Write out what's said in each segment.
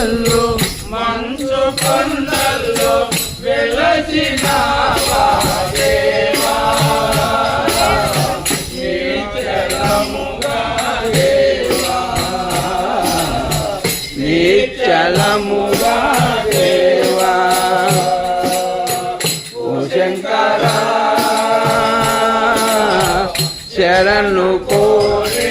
కొండల్లో మంచు కొండల్లో వెలసిన దేవా? దేవా? ఓ శంకర శరణు కోరి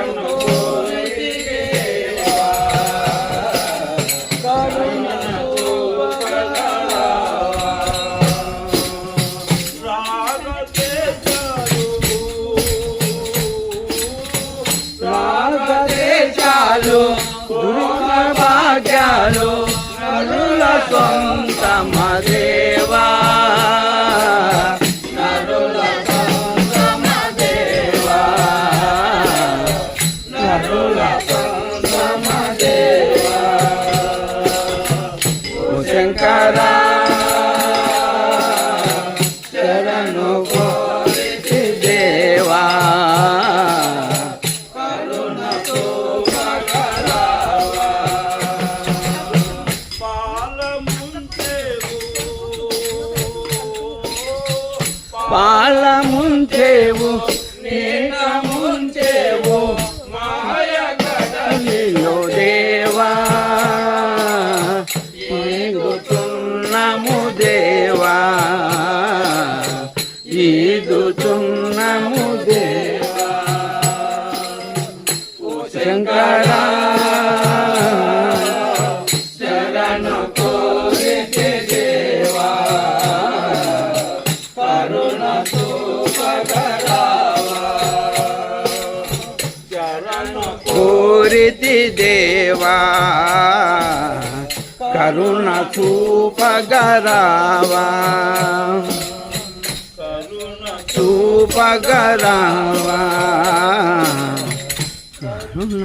গঙ্গা মারে పాల ముంచేవు ముంచేవు మాయగడలిలో దేవా. ఈదుతున్నము దేవా. ఈదుతున్నము దేవా. శంకరా కోరితి దేవా కరుణ చూపగరావా. చూపగరావా. కరుణ